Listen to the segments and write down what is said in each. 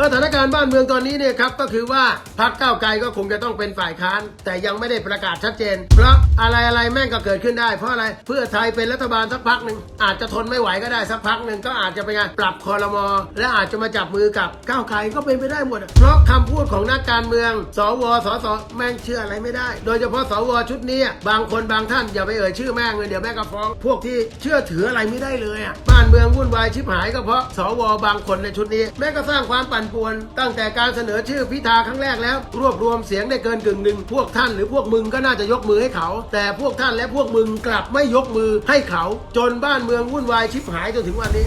สถานการณ์บ้านเมืองตอนนี้เนี่ยครับก็คือว่าพรรคก้าวไกลก็คงจะต้องเป็นฝ่ายค้าน แต่ยังไม่ได้ประกาศชัดเจน เพราะอะไรอะไรแม่งก็เกิดขึ้นได้เพราะอะไรเพื่อไทยเป็นรัฐบาลสักพักหนึ่งอาจจะทนไม่ไหวก็ได้สักพักหนึ่งก็อาจจะเป็นไงปรับคอรมอและอาจจะมาจับมือกับก้าวไกลก็เป็นไปได้หมด เพราะคำพูดของนักการเมือง สวสสแม่งเชื่ออะไรไม่ได้ โดยเฉพาะสวชุดนี้บางคนบางท่านอย่าไปเอ่ยชื่อแม่งเลยเดี๋ยวแม่งก็ฟ้อง พวกที่เชื่อถืออะไรไม่ได้เลยอะบ้านเมืองวุ่นวายชิบหายก็เพราะสวบางคนในชุดนี้แม่งก็สร้างความปั่นป่วน ตั้งแต่การเสนอชื่อพิธาครั้งแรกแล้ว รวบรวมเสียงได้เกินกึ่งหนึ่งพวกท่านหรือพวกมึงก็น่าจะยกมือให้เขา แต่พวกท่านและพวกมึงกลับไม่ยกมือให้เขา จนบ้านเมืองวุ่นวายชิบหายจนถึงวันนี้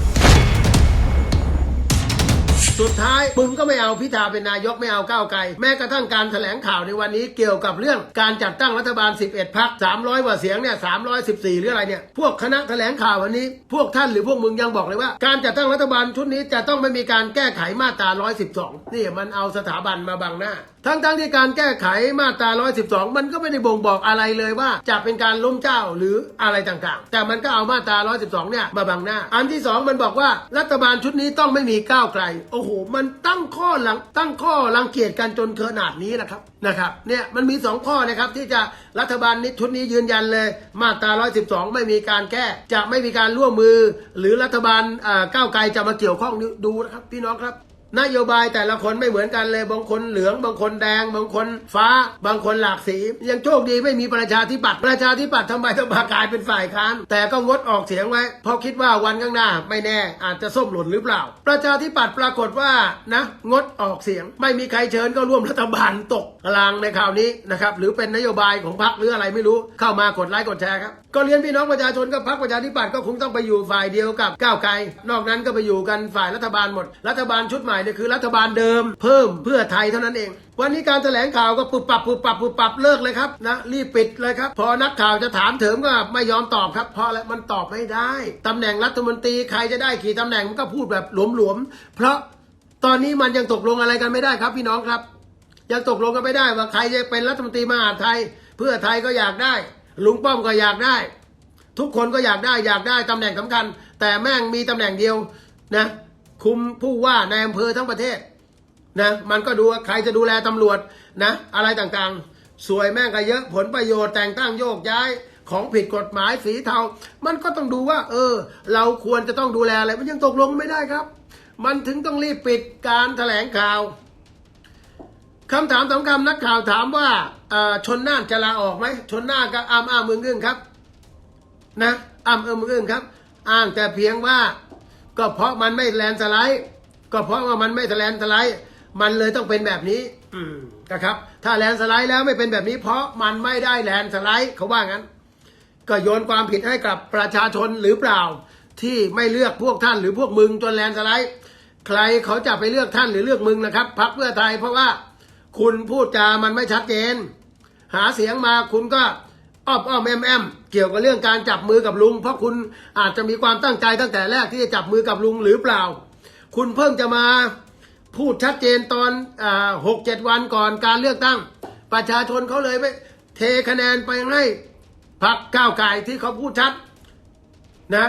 สุดท้ายมึงก็ไม่เอาพิธาเป็นนายกไม่เอาก้าวไกล แม้กระทั่งการแถลงข่าวในวันนี้เกี่ยวกับเรื่องการจัดตั้งรัฐบาล 11พัก300กว่าเสียงเนี่ย314 หรืออะไรเนี่ย พวกคณะแถลงข่าววันนี้ พวกท่านหรือพวกมึงยังบอกเลยว่า การจัดตั้งรัฐบาลชุดนี้จะต้องไม่มีการแก้ไขมาตรา 112 นี่มันเอาสถาบันมาบังหน้าทั้งๆทที่การแก้ไขมาตรา 112 มันก็ไม่ได้บ่งบอกอะไรเลยว่า จะเป็นการล้มเจ้าหรืออะไรต่างๆ แต่มันก็เอามาตรา 112 เนี่ยมาบังหน้า อันที่สองมันบอกว่ารัฐบาลชุดนี้ต้องไม่มีก้าวไกล โอ้โห มันตั้งข้อหลังตั้งข้อรังเกียจกันจนขนาดนี้นะครับนะครับเนี่ยมันมีสองข้อนะครับที่จะรัฐบาลนี้ชุดนี้ยืนยันเลย มาตรา 112 ไม่มีการแก้ จะไม่มีการร่วมมือ หรือรัฐบาลอ่าก้าวไกลจะมาเกี่ยวข้องดูนะครับพี่น้องครับ นโยบายแต่ละคนไม่เหมือนกันเลย บางคนเหลือง บางคนแดง บางคนฟ้า บางคนหลากสี ยังโชคดีไม่มีประชาธิปัตย์ประชาธิปัตย์ทำไมต้องมากลายเป็นฝ่ายค้าน แต่ก็งดออกเสียงไว้เพราะคิดว่าวันข้างหน้า ไม่แน่อาจจะส้มหล่นหรือเปล่า ประชาธิปัตย์ปรากฏว่านะงดออกเสียง ไม่มีใครเชิญก็ร่วมรัฐบาลตกกลางในข่าวนี้นะครับหรือเป็นนโยบายของพรรคหรืออะไรไม่รู้เข้ามากดไลค์กดแชร์ครับก็เรียนพี่น้องประชาชนกับพรรคประชาธิปัตย์ก็คงต้องไปอยู่ฝ่ายเดียวกับก้าวไกล นอกนั้นก็ไปอยู่กันฝ่ายรัฐบาลหมด รัฐบาลชุดใหม่เนี่ยคือรัฐบาลเดิม เพิ่มเพื่อไทยเท่านั้นเอง วันนี้การแถลงข่าวก็ปุบปับปุบปับปุบปับเลิกเลยครับนะรีบปิดเลยครับ พอนักข่าวจะถามเถิมก็ไม่ยอมตอบครับ เพราะอะไรมันตอบไม่ได้ตำแหน่งรัฐมนตรีใครจะได้กี่ตำแหน่งมันก็พูดแบบหลวมๆเพราะตอนนี้มันยังตกลงอะไรกันไม่ได้ครับพี่น้องครับ ยังตกลงกันไม่ได้ว่าใครจะเป็นรัฐมนตรีมหาไทย เพื่อไทยก็อยากได้ลุงป้อมก็อยากได้ ทุกคนก็อยากได้อยากได้ตำแหน่งสำคัญ แต่แม่งมีตำแหน่งเดียวนะ คุมผู้ว่าในอำเภอทั้งประเทศนะมันก็ดูว่าใครจะดูแลตำรวจนะอะไรต่างๆ สวยแม่งก็เยอะผลประโยชน์แต่งตั้งโยกย้ายของผิดกฎหมายสีเทา มันก็ต้องดูว่า เออ เราควรจะต้องดูแลอะไร มันยังตกลงไม่ได้ครับ มันถึงต้องรีบปิดการแถลงข่าวคำถามสองคำนักข่าวถามว่าเออชนน่านจะลาออกไหมชนน่านก็อ้ามอ้ามมึงอึ้งครับ นะอ้ามเอิมมึงอึ้งครับ อ้างแต่เพียงว่า ก็เพราะมันไม่แลนสไลด์ ก็เพราะว่ามันไม่แลนสไลด์ มันเลยต้องเป็นแบบนี้อืมนะครับ ถ้าแลนสไลด์แล้วไม่เป็นแบบนี้ เพราะมันไม่ได้แลนสไลด์เขาว่างั้น ก็โยนความผิดให้กับประชาชนหรือเปล่า ที่ไม่เลือกพวกท่านหรือพวกมึงจนแลนสไลด์ ใครเขาจะไปเลือกท่านหรือเลือกมึงนะครับพักเพื่อไทยเพราะว่าคุณพูดจามันไม่ชัดเจน หาเสียงมาคุณก็ อ้อมอ้อมแอมแอมเกี่ยวกับเรื่องการจับมือกับลุง เพราะคุณอาจจะมีความตั้งใจตั้งแต่แรกที่จะจับมือกับลุงหรือเปล่า คุณเพิ่งจะมาพูดชัดเจนตอนหกเจ็ดวันก่อนการเลือกตั้ง ประชาชนเขาเลยไม่เทคะแนนไปให้พักก้าวไก่ที่เขาพูดชัดนะ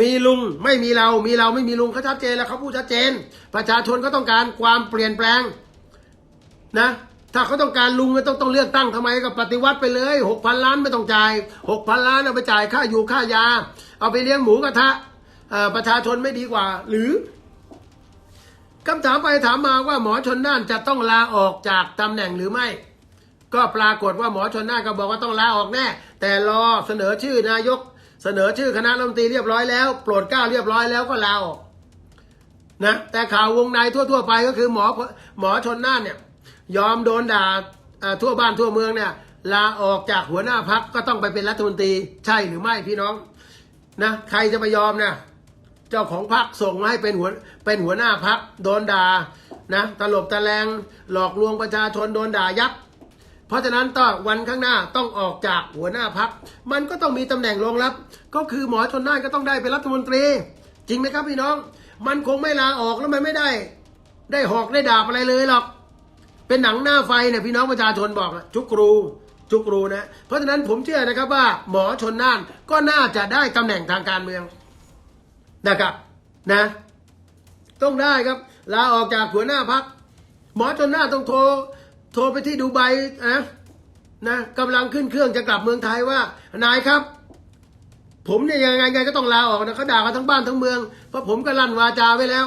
มีลุงไม่มีเรา มีเราไม่มีลุงเขาชัดเจนแล้วเขาพูดชัดเจน ประชาชนก็ต้องการความเปลี่ยนแปลงนะ ถ้าเขาต้องการลุงก็ต้องต้องเลือกตั้งทำไมก็ปฏิวัติไปเลยหกพันล้านไม่ต้องจ่ายหกพันล้านเอาไปจ่ายค่าอยู่ค่ายา เอาไปเลี้ยงหมูกระทะประชาชนไม่ดีกว่า หรือคำถามไปถามมาว่าหมอชนน่านจะต้องลาออกจากตำแหน่งหรือไม่ ก็ปรากฏว่าหมอชนน่านก็บอกว่าต้องลาออกแน่ แต่รอเสนอชื่อนายก เสนอชื่อคณะรัฐมนตรีเรียบร้อยแล้ว โปรดเกล้าเรียบร้อยแล้วก็ลาออกนะแต่ข่าววงในทั่ว ๆ ไปก็คือหมอหมอชนน่านเนี่ย ยอมโดนด่าทั่วบ้านทั่วเมืองเนี่ยลาออกจากหัวหน้าพักก็ต้องไปเป็นรัฐมนตรี ใช่หรือไม่พี่น้องนะใครจะไปยอมนะเจ้าของพักส่งมาให้เป็นหัวเป็นหัวหน้าพักโดนด่านะตลบตะแลงหลอกลวงประชาชนโดนด่ายับเพราะฉะนั้นต้อวันข้างหน้าต้องออกจากหัวหน้าพัก มันก็ต้องมีตำแหน่งรองรับ ก็คือหมอชนน่านก็ต้องได้เป็นรัฐมนตรี จริงไหมครับพี่น้อง มันคงไม่ลาออกแล้วมันไม่ได้ ได้หอกได้ดาบอะไรเลยหรอก เป็นหนังหน้าไฟเนี่ยพี่น้องประชาชนบอกอะจุกรูจุกรูนะเพราะฉะนั้นผมเชื่อนะครับว่าหมอชนน่านก็น่าจะได้ตำแหน่งทางการเมืองนะครับนะ ต้องได้ครับลาออกจากหัวหน้าพักหมอชนน่านต้องโทรโทรไปที่ดูไบนะนะกำลังขึ้นเครื่องจะกลับเมืองไทยว่านายครับ ผมเนี่ยยังไงไงก็ต้องลาออกนะเขาด่ากันทั้งบ้านทั้งเมืองเพราะผมก็ลั่นวาจาไว้แล้ว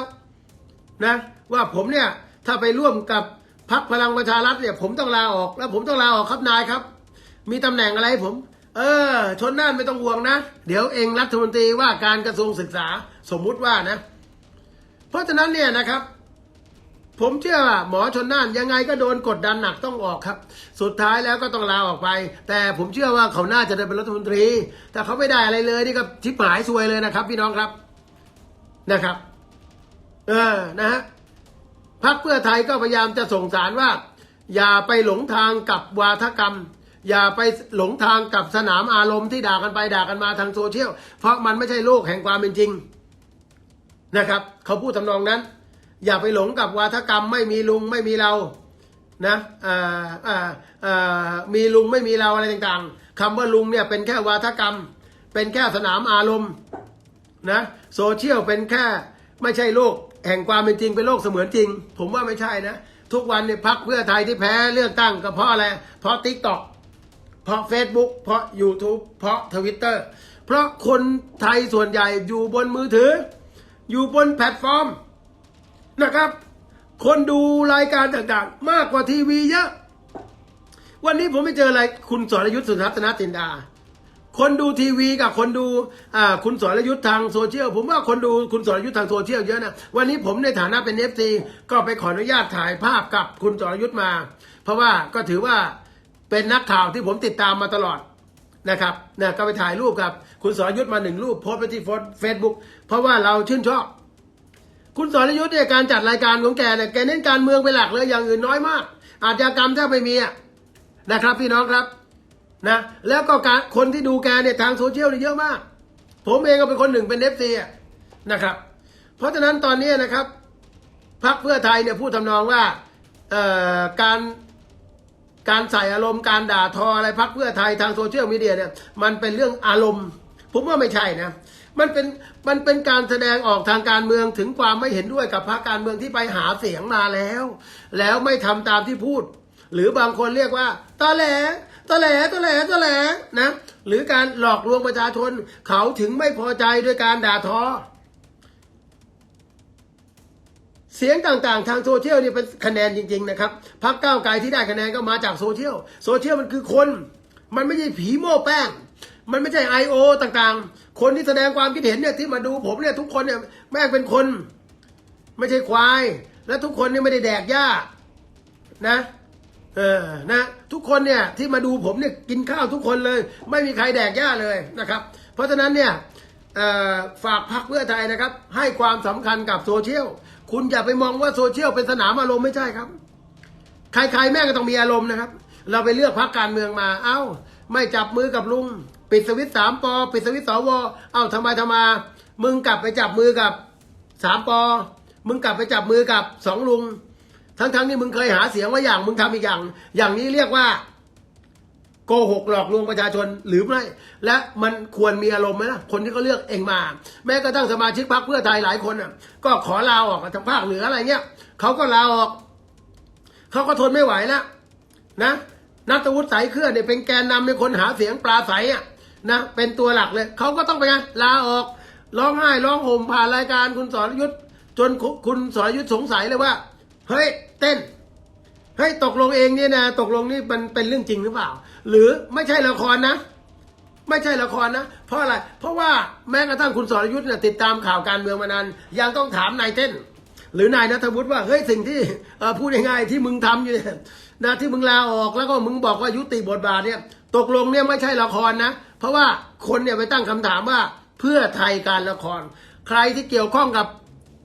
นะ ว่าผมเนี่ยถ้าไปร่วมกับ พักพลังประชารัฐเนี่ยผมต้องลาออก แล้วผมต้องลาออกครับนายครับ มีตำแหน่งอะไรให้ผม เออ ชนน่านไม่ต้องห่วงนะ เดี๋ยวเองรัฐมนตรีว่าการกระทรวงศึกษาสมมุติว่านะ เพราะฉะนั้นเนี่ยนะครับ ผมเชื่อว่าหมอชนน่านยังไงก็โดนกดดันหนักต้องออกครับ สุดท้ายแล้วก็ต้องลาออกไป แต่ผมเชื่อว่าเขาน่าจะได้เป็นรัฐมนตรี แต่เขาไม่ได้อะไรเลยนี่ก็ชิบหายซวยเลยนะครับ พี่น้องครับนะครับ เออนะฮะ พักเพื่อไทยก็พยายามจะส่งสารว่า อย่าไปหลงทางกับวาทกรรม อย่าไปหลงทางกับสนามอารมณ์ที่ด่ากันไปด่ากันมาทางโซเชียลเพราะมันไม่ใช่โลกแห่งความเป็นจริงนะครับเขาพูดทำนองนั้น อย่าไปหลงกับวาทกรรมไม่มีลุงไม่มีเรานะมีลุงไม่มีเราอะไรต่างๆคำว่าลุงเนี่ยเป็นแค่วาทกรรม เป็นแค่สนามอารมณ์นะโซเชียลเป็นแค่ไม่ใช่โลก แห่งความเป็นจริงเป็นโลกเสมือนจริง ผมว่าไม่ใช่นะ ทุกวันเนี่ยพักเพื่อไทยที่แพ้เลือกตั้งก็เพราะอะไร เพราะทิกตอกเพราะ Facebook เพราะ YouTube เพราะ Twitter เพราะคนไทยส่วนใหญ่อยู่บนมือถือ อยู่บนแพลตฟอร์มนะครับ คนดูรายการต่างๆ มากกว่าทีวีเยอะ วันนี้ผมไม่เจออะไรคุณสรยุทธ์สุทัศนจินดา คนดูทีวีกับคนดูคุณสรยุทธ์ทางโซเชียลผมว่าคนดูคุณสรยุทธ์ทางโซเชียลเยอะนะวันนี้ผมในฐานะเป็นเอฟซีก็ไปขออนุญาตถ่ายภาพกับคุณสรยุทธ์มา เพราะว่าก็ถือว่าเป็นนักข่าวที่ผมติดตามมาตลอดนะครับนะก็ไปถ่ายรูปกับคุณสรยุทธ์มาหนึ่งรูปโพสไปที่เฟซบุ๊กเพราะว่าเราชื่นชอบ คุณสรยุทธ์เนี่ยการจัดรายการของแกเนี่ยแกเน้นการเมืองเป็นหลักเลยอย่างอื่นน้อยมาก อาชญากรรมแทบไม่มีนะครับพี่น้องครับ นะแล้วก็การคนที่ดูแกเนี่ยทางโซเชียลเนี่ยเยอะมาก ผมเองก็เป็นคนหนึ่งเป็นเอฟซีนะครับ เพราะฉะนั้นตอนนี้นะครับพรรคเพื่อไทยเนี่ยพูดทำนองว่าการการใส่อารมณ์การด่าทออะไรพรรคเพื่อไทยทางโซเชียลมีเดียเนี่ยมันเป็นเรื่องอารมณ์ ผมว่าไม่ใช่นะมันเป็นมันเป็นการแสดงออกทางการเมืองถึงความไม่เห็นด้วยกับพรรคการเมืองที่ไปหาเสียงมาแล้ว แล้วไม่ทำตามที่พูด หรือบางคนเรียกว่าตอแหล ตอแหลตอแหลตอแหลนะ หรือการหลอกลวงประชาชน เขาถึงไม่พอใจด้วยการด่าทอ เสียงต่างๆ ทางโซเชียลนี่เป็นคะแนนจริง ๆ นะครับพักก้าวไกลที่ได้คะแนนก็มาจากโซเชียลโซเชียลมันคือคน มันไม่ใช่ผีโม่แป้งมันไม่ใช่ไอโอต่างๆ คนที่แสดงความคิดเห็นเนี่ยที่มาดูผมเนี่ยทุกคนเนี่ยแม่งเป็นคน ไม่ใช่ควาย และทุกคนเนี่ยไม่ได้แดกหญ้านะ เออนะทุกคนเนี่ยที่มาดูผมเนี่ยกินข้าวทุกคนเลย ไม่มีใครแดกหญ้าเลยนะครับ เพราะฉะนั้นเนี่ยฝากพักเพื่อไทยนะครับ ให้ความสำคัญกับโซเชียลคุณอย่าไปมองว่าโซเชียลเป็นสนามอารมณ์ไม่ใช่ครับ ใครๆแม่งก็ต้องมีอารมณ์นะครับ เราไปเลือกพักการเมืองมาเอ้า ไม่จับมือกับลุง ปิดสวิตสามปอปิดสวิตสวเอ้าทำไมทำไมามึงกลับไปจับมือกับสามปอมึงกลับไปจับมือกับสองลุง ทั้งๆที่มึงเคยหาเสียงว่าอย่างมึงทำอีกอย่าง อย่างนี้เรียกว่า โกหกหลอกลวงประชาชนหรือไม่ และมันควรมีอารมณ์ไหมล่ะ คนที่เขาเลือกเองมา แม้กระทั่งสมาชิกพรรคเพื่อไทยหลายคนน่ะ ก็ขอลาออกทางภาคเหนืออะไรเงี้ยเขาก็ลาออกเขาก็ทนไม่ไหวแล้วนะนัทวุฒิสายเครือเนี่ยเป็นแกนนำในคนหาเสียงปลาใสอะนะเป็นตัวหลักเลยเขาก็ต้องไปไงลาออกร้องไห้ร้องห่มผ่านรายการคุณสรยุทธจนคุณสรยุทธสงสัยเลยว่า เฮ้ย เต้นเฮ้ยตกลงเองเนี่ยนะตกลงนี่มันเป็นเรื่องจริงหรือเปล่า หรือไม่ใช่ละครนะ ไม่ใช่ละครนะ เพราะอะไร เพราะว่าแม้กระทั่งคุณสรยุทธ์เนี่ยติดตามข่าวการเมืองมานานยังต้องถามนายเต้น หรือนายนัทวุฒิว่าเฮ้ยสิ่งที่พูดง่ายๆที่มึงทำอยู่เนี่ยนะที่มึงลาออกแล้วก็มึงบอกว่ายุติบทบาทเนี่ยตกลงเนี่ยไม่ใช่ละครนะ เพราะว่าคนเนี่ยไปตั้งคำถามว่าเพื่อไทยการละคร ใครที่เกี่ยวข้องกับ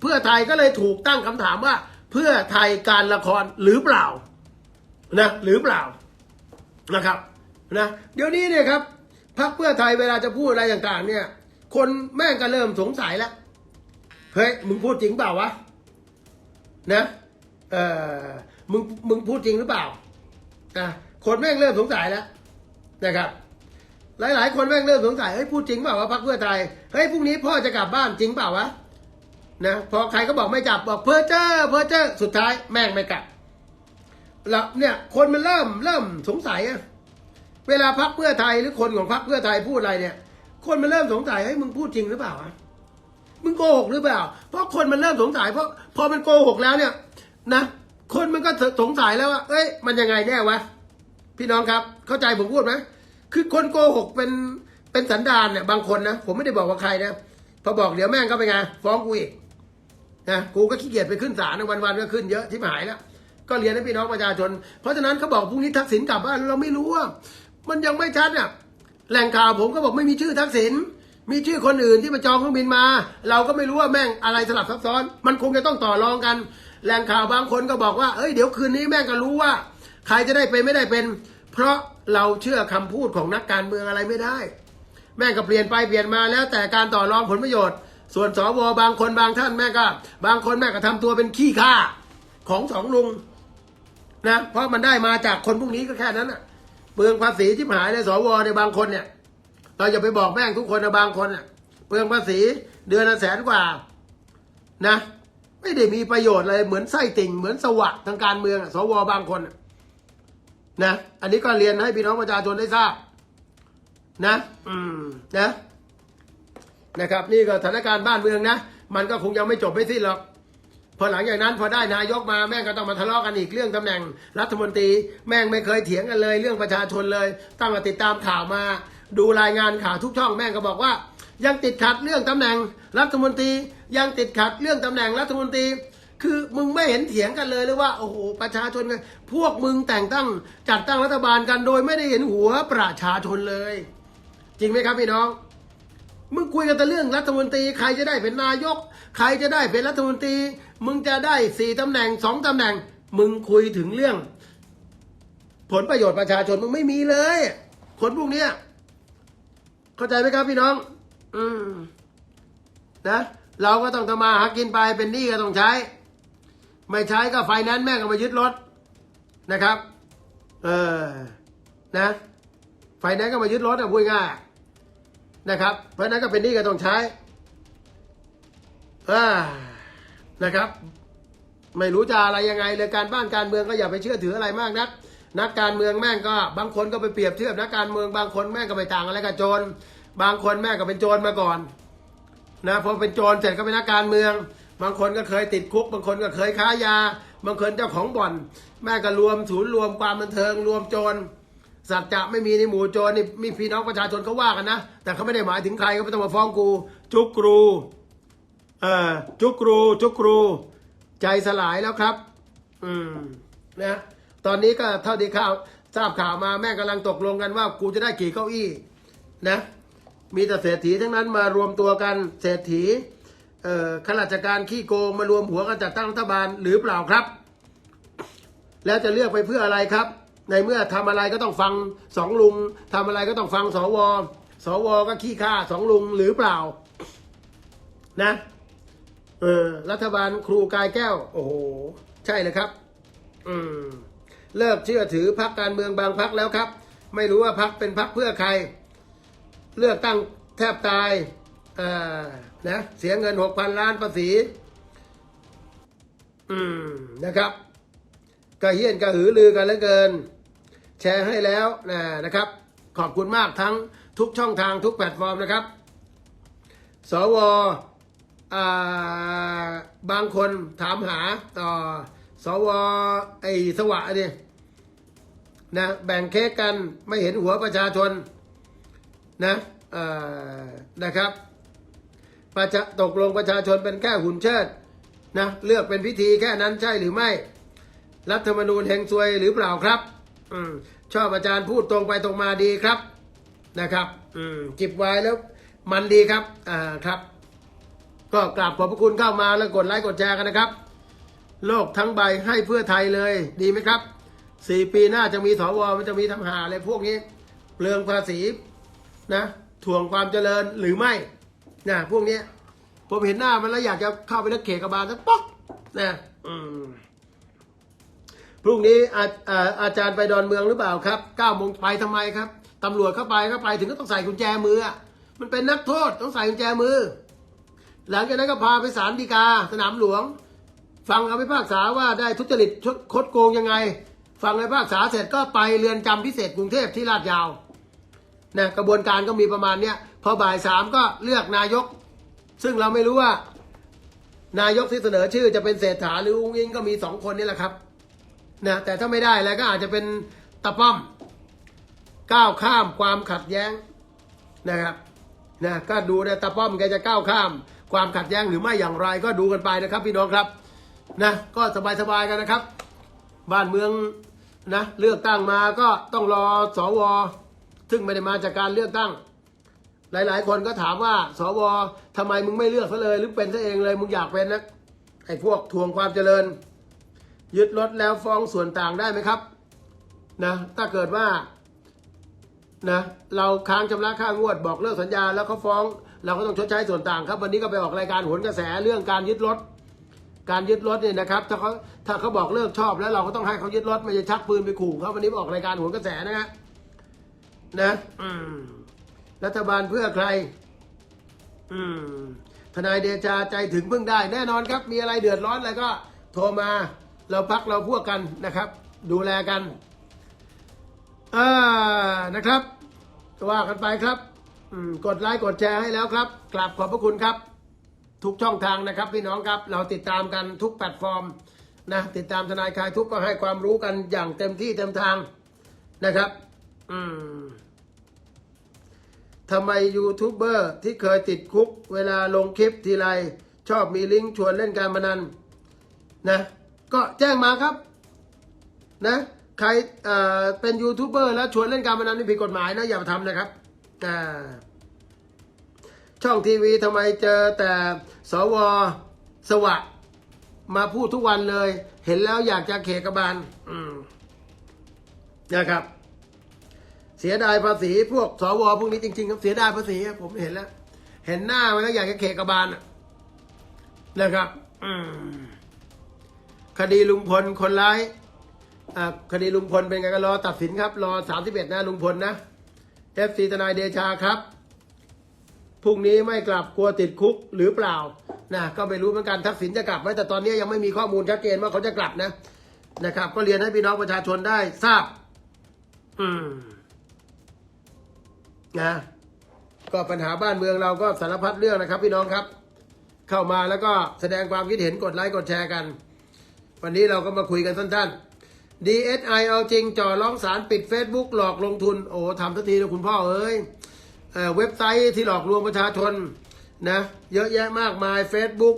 เพื่อไทยก็เลยถูกตั้งคำถามว่า เพื่อไทยการละครหรือเปล่านะหรือเปล่านะครับนะเดี๋ยวนี้เนี่ยครับพรรคเพื่อไทยเวลาจะพูดอะไรต่างๆ เนี่ย คนแม่งก็เริ่มสงสัยแล้วเฮ้ยมึงพูดจริงเปล่าวะนะเออมึงมึงพูดจริงหรือเปล่านะคนแม่งเริ่มสงสัยแล้วนะครับ หลายๆ คนแม่งเริ่มสงสัยเฮ้ยพูดจริงเปล่าวะพรรคเพื่อไทยเฮ้ยพรุ่งนี้พ่อจะกลับบ้านจริงเปล่าวะ นะพอใครก็บอกไม่จับบอกเพอเจ้อเพอเจ้อสุดท้ายแม่งไม่กลับแล้วเนี่ยคนมันเริ่มเริ่มสงสัยอะเวลาพักเพื่อไทยหรือคนของพักเพื่อไทยพูดอะไรเนี่ย คนมันเริ่มสงสัยเฮ้มึงพูดจริงหรือเปล่าอะมึงโกหกหรือเปล่า เพราะคนมันเริ่มสงสัยเพราะพอมันโกหกแล้วเนี่ย นะคนมันก็สงสัยแล้วว่าเอ้ย มันยังไงแน่วะพี่น้องครับ เข้าใจผมพูดไหมคือคนโกหกเป็นเป็นสันดานเนี่ยบางคนนะผมไม่ได้บอกว่าใครนะพอบอกเดี๋ยวแม่งก็ไปไงฟ้องกูอีก นะกูก็ขี้เกียจไปขึ้นศาลนวันๆก็ขึ้นเยอะที่หายแล้ว ก็เรียนให้พี่น้องประชาชน เพราะฉะนั้นเขาบอกพรุ่งนี้ทักษิณกลับบ้านเราไม่รู้ว่า มันยังไม่ชัดอะแหล่งข่าวผมก็บอกไม่มีชื่อทักษิณมีชื่อคนอื่นที่มาจองเครื่องบินมา เราก็ไม่รู้ว่าแม่งอะไรสลับซับซ้อน มันคงจะต้องต่อรองกัน แหล่งข่าวบางคนก็บอกว่าเอ้ยเดี๋ยวคืนนี้แม่งก็รู้ว่า ใครจะได้เป็นไม่ได้เป็น เพราะเราเชื่อคำพูดของนักการเมืองอะไรไม่ได้ แม่งก็เปลี่ยนไปเปลี่ยนมาแล้วแต่การต่อรองผลประโยชน์ ส่วนสวบางคนบางท่านแม่ก็ บางคนแม่ก็ทำตัวเป็นขี้ข้าของสองลุงนะเพราะมันได้มาจากคนพวกนี้ก็แค่นั้นน่ะเปลืองภาษีที่หายในสวในยบางคนเนี่ย เราอย่าไปบอกแม่งทุกคนนะบางคนน่ะเปลืองภาษีเดือนละแสนกว่า นะ ไม่ได้มีประโยชน์เลยเหมือนไส้ติ่งเหมือนสวัสดิ์ทางการเมืองอะสวบางคนน่ะนะอันนี้ก็เรียนให้พี่น้องประชาชนได้ทราบ นะ อืม นะ นะครับนี่ก็สถานการณ์บ้านเมืองนะ มันก็คงยังไม่จบไม่สิ้นหรอกพอหลังจากนั้นพอได้นายกมาแม่งก็ต้องมาทะเลาะกันอีกเรื่องตำแหน่งรัฐมนตรี แม่งไม่เคยเถียงกันเลย เรื่องประชาชนเลยตั้งมาติดตามข่าวมา ดูรายงานข่าวทุกช่องแม่งก็บอกว่า ยังติดขัดเรื่องตำแหน่งรัฐมนตรี ยังติดขัดเรื่องตำแหน่งรัฐมนตรี คือมึงไม่เห็นเถียงกันเลยเลยว่าโอ้โหประชาชนกันพวกมึงแต่งตั้งจัดตั้งรัฐบาลกันโดยไม่ได้เห็นหัวประชาชนเลย จริงไหมครับพี่น้อง มึงคุยกันแต่เรื่องรัฐมนตรี ใครจะได้เป็นนายก ใครจะได้เป็นรัฐมนตรี มึงจะได้สี่ตำแหน่งสองตำแหน่ง มึงคุยถึงเรื่อง ผลประโยชน์ประชาชนมึงไม่มีเลย คนพวกเนี้ยเข้าใจไหมครับพี่น้อง อืมนะเราก็ต้องทำมาหากินไปเป็นหนี้ก็ต้องใช้ ไม่ใช้ก็ไฟแนนซ์แม่งก็มายึดรถนะครับ เออนะ ไฟแนนซ์ก็มายึดรถอะพูดง่าย นะครับ เพราะนั้นก็เป็นหนี้ก็ต้องใช้อ่านะครับ ไม่รู้จะอะไรยังไงเลยการบ้านการเมืองก็อย่าไปเชื่อถืออะไรมากนักนักการเมืองแม่งก็ บางคนก็ไปเปรียบเทียบนักการเมืองบางคนแม่งก็ไปต่างอะไรกับโจร บางคนแม่งก็เป็นโจรมาก่อนนะพอเป็นโจรเสร็จก็เป็นนักการเมือง บางคนก็เคยติดคุก บางคนก็เคยค้ายา บางคนเจ้าของบ่อน แม่ก็รวมศูนย์รวมความบันเทิงรวมโจร สัจจะไม่มีในหมู่โจรนี่มีพี่น้องประชาชนเขาว่ากันนะ แต่เขาไม่ได้หมายถึงใครก็ไม่ต้องมาฟ้องกู จุกกรูเอ่อจุกกรูจุกกรู ใจสลายแล้วครับ อืมนะตอนนี้ก็เท่าที่ข่าวทราบข่าวมาแม่กำลังตกลงกันว่า กูจะได้กี่เก้าอี้นะ มีแต่เศรษฐีทั้งนั้นมารวมตัวกันเศรษฐีเอ่อข้าราชการขี้โกงมารวมหัวกันจัดตั้งรัฐบาลหรือเปล่าครับ แล้วจะเลือกไปเพื่ออะไรครับ ในเมื่อทำอะไรก็ต้องฟังสองลุงทำอะไรก็ต้องฟังสวสวก็ขี้ข้าสองลุงหรือเปล่า นะเออรัฐบาลครูกายแก้ว โอ้โห ใช่เลยครับ อืม เลิกเชื่อถือพักการเมืองบางพักแล้วครับ ไม่รู้ว่าพักเป็นพักเพื่อใคร เลือกตั้งแทบตายอ่านะเสียเงินหกพันล้านภาษี อืมนะครับกระเฮี้ยนกระหือลือกันเหลือเกิน แชร์ให้แล้วนะครับ ขอบคุณมากทั้งทุกช่องทางทุกแพลตฟอร์มนะครับ สวบางคนถามหาต่อ สวไอสวะเนี่ยนะแบ่งเค้กกันไม่เห็นหัวประชาชนนะนะครับประชาตกลงประชาชนเป็นแค่หุ่นเชิดนะเลือกเป็นพิธีแค่นั้นใช่หรือไม่ รัฐธรรมนูญแห่งซวยหรือเปล่าครับ อืมชอบอาจารย์พูดตรงไปตรงมาดีครับนะครับ อืมจิบไว้แล้วมันดีครับ อ่าครับ ก็กราบขอบพระคุณเข้ามาแล้วกดไลค์กดแชร์กันนะครับ โลกทั้งใบให้เพื่อไทยเลย ดีไหมครับสี่ปีหน้าจะมีสวมันจะมีทำหาอะไรพวกนี้ เปลืองภาษีนะถ่วงความเจริญหรือไม่นะพวกนี้ผมเห็นหน้ามันแล้วอยากจะเข้าไปนักเขกบาลสักป๊อกนะอืม พรุ่งนี้อาอาอาจารย์ไปดอนเมืองหรือเปล่าครับเก้าโมงไปทำไมครับตำรวจเข้าไปเข้าไปถึงก็ต้องใส่กุญแจมืออะมันเป็นนักโทษต้องใส่กุญแจมือ หลังจากนั้นก็พาไปศาลฎีกาสนามหลวง ฟังคำพิพากษาว่าได้ทุจริตชดคดโกงยังไง ฟังคำพิพากษาเสร็จก็ไปเรือนจำพิเศษกรุงเทพที่ลาดยาวนะกระบวนการก็มีประมาณเนี้ยพอบ่ายสามก็เลือกนายก ซึ่งเราไม่รู้ว่า นายกที่เสนอชื่อจะเป็นเศรษฐาหรืออุ้งอิงก็มีสองคนนี่แหละครับ นะแต่ถ้าไม่ได้แล้วก็อาจจะเป็นตะป้อม ก้าวข้ามความขัดแย้งนะครับนะก็ดูนะตาป้อมแกจะก้าวข้าม ความขัดแย้งหรือไม่อย่างไรก็ดูกันไปนะครับพี่น้องครับนะก็สบายๆกันนะครับ บ้านเมืองนะเลือกตั้งมาก็ต้องรอสวซึ่งไม่ได้มาจากการเลือกตั้ง หลายๆ คนก็ถามว่า สวทำไมมึงไม่เลือกซะเลย หรือเป็นซะเองเลยมึงอยากเป็นนะไอ้พวกทวงความเจริญ ยึดรถแล้วฟ้องส่วนต่างได้ไหมครับนะถ้าเกิดว่านะเราค้างชำระค่างวดบอกเลิกสัญญาแล้วเขาฟ้อง เราก็ต้องชดใช้ส่วนต่างครับ วันนี้ก็ไปออกรายการโหนกระแสเรื่องการยึดรถ การยึดรถเนี่ยนะครับ ถ้าเขาถ้าเขาบอกเลิกชอบแล้วเราก็ต้องให้เขายึดรถไม่ใช่ชักปืนไปขู่เขาวันนี้ไปออกรายการโหนกระแสนะฮะนะอืมรัฐบาลเพื่อใคร อืมทนายเดชาใจถึงพึ่งได้ แน่นอนครับ มีอะไรเดือดร้อนอะไรก็ โทรมา เราพักเราพวกกันนะครับ ดูแลกันอ่านะครับว่ากันไปครับกดไลค์กดแชร์ให้แล้วครับกราบขอบพระคุณครับ ทุกช่องทางนะครับ พี่น้องครับ เราติดตามกันทุกแพลตฟอร์มนะติดตามทนายคลายทุกข์ก็ให้ความรู้กันอย่างเต็มที่เต็มทางนะครับ อืมทำไมยูทูบเบอร์ที่เคยติดคุก เวลาลงคลิปทีไรชอบมีลิงก์ชวนเล่นการพนันนะ ก็แจ้งมาครับ นะใครเอ่อเป็นยูทูบเบอร์แล้วชวนเล่นการพนันนี่ผิดกฎหมายนะอย่าทำนะครับช่องทีวีทำไมเจอแต่สวสวะมาพูดทุกวันเลย เห็นแล้วอยากจะเขกบาลนะครับ เสียดายภาษีพวกสวพวกนี้จริง ๆ ครับเสียดายภาษีผมเห็นแล้ว เห็นหน้ามันแล้วอยากจะเขกบาลน่ะนะครับ อืม คดีลุงพลคนร้ายคดีลุงพลเป็นไงก็รอตัดสินครับ รอสามสิบเอ็ดนะลุงพลนะเอฟซีทนายเดชาครับพรุ่งนี้ไม่กลับกลัวติดคุกหรือเปล่านะก็ไม่รู้เหมือนกันทักษิณจะกลับไหมแต่ตอนนี้ยังไม่มีข้อมูลชัดเจนว่าเขาจะกลับนะนะครับ ก็เรียนให้พี่น้องประชาชนได้ทราบ อืมนะก็ปัญหาบ้านเมืองเราก็สารพัดเรื่องนะครับ พี่น้องครับ เข้ามาแล้วก็แสดงความคิดเห็นกดไลค์กดแชร์กัน วันนี้เราก็มาคุยกันสั้นๆ DSI เอาจริงจ่อร้องสารปิด Facebook หลอกลงทุน โอ้ทำสักทีนะคุณพ่อเอ้ยเอเว็บไซต์ที่หลอกลวงประชาชนนะเยอะแยะมากมาย Facebook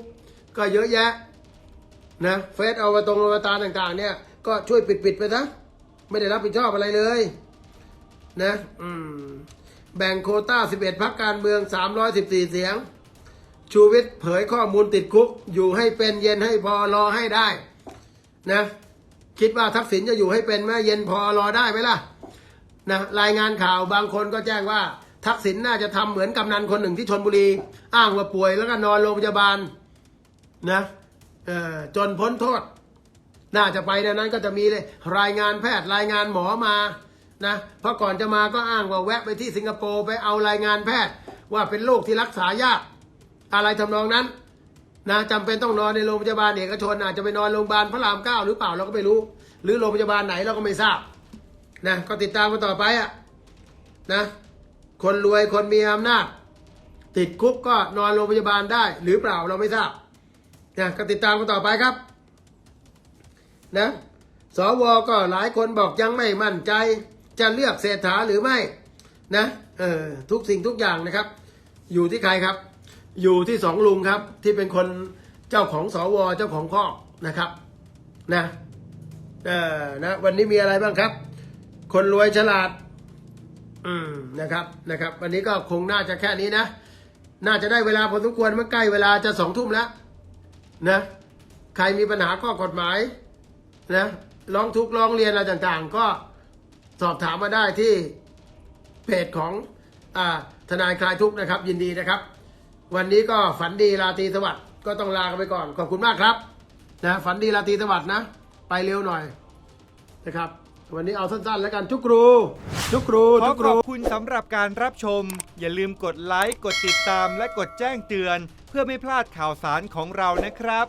ก็เยอะแยะนะเฟซเอาวตรงอวตารต่างๆ เนี่ยก็ช่วยปิดๆไปซะไม่ได้รับผิดชอบอะไรเลยนะอืมแบ่งโคต้า 11พักการเมือง 314 เสียง ชูวิทย์เผยข้อมูลติดคุก อยู่ให้เป็นเย็นให้พอรอให้ได้ นะคิดว่าทักษิณจะอยู่ให้เป็นแม่เย็นพอรอได้ไหมล่ะนะรายงานข่าวบางคนก็แจ้งว่า ทักษิณน่าจะทำเหมือนกำนันคนหนึ่งที่ชนบุรี อ้างว่าป่วยแล้วก็นอนโรงพยาบาลนะจนพ้นโทษ น่าจะไปในนั้นก็จะมีเลยรายงานแพทย์รายงานหมอมานะเพราะก่อนจะมาก็อ้างว่าแวะไปที่สิงคโปร์ไปเอารายงานแพทย์ ว่าเป็นโรคที่รักษายากอะไรทำนองนั้น นะจำเป็นต้องนอนในโรงพยาบาลเอกชนอาจจะไปนอนโรงพยาบาลพระรามเก้าหรือเปล่าเราก็ไม่รู้ หรือโรงพยาบาลไหนเราก็ไม่ทราบนะก็ติดตามกันต่อไปอะนะคนรวยคนมีอำนาจ ติดคุกก็นอนโรงพยาบาลได้ หรือเปล่าเราไม่ทราบนะก็ติดตามกันต่อไปครับนะสวก็หลายคนบอกยังไม่มั่นใจ จะเลือกเศรษฐาหรือไม่นะเออทุกสิ่งทุกอย่างนะครับ อยู่ที่ใครครับ อยู่ที่สองลุงครับ ที่เป็นคนเจ้าของสวเจ้าของข้อนะครับนะเออนะวันนี้มีอะไรบ้างครับ คนรวยฉลาด อืมนะครับนะครับ วันนี้ก็คงน่าจะแค่นี้นะ น่าจะได้เวลาพอสมควรเมื่อใกล้เวลาจะสองทุ่มแล้วนะใครมีปัญหาข้อกฎหมายนะร้องทุกข์ร้องเรียนอะไรต่างๆ ก็สอบถามมาได้ที่เพจของอาทนายคลายทุกข์นะครับ ยินดีนะครับ วันนี้ก็ฝันดีราตรีสวัสดิ์ก็ต้องลากันไปก่อน ขอบคุณมากครับนะฝันดีราตรีสวัสดิ์นะ ไปเร็วหน่อยนะครับ วันนี้เอาสั้นๆ แล้วกันทุกครู ทุกครูขอทุกคขรู อบคุณสำหรับการรับชม อย่าลืมกดไลค์ กดติดตาม และกดแจ้งเตือน เพื่อไม่พลาดข่าวสารของเรานะครับ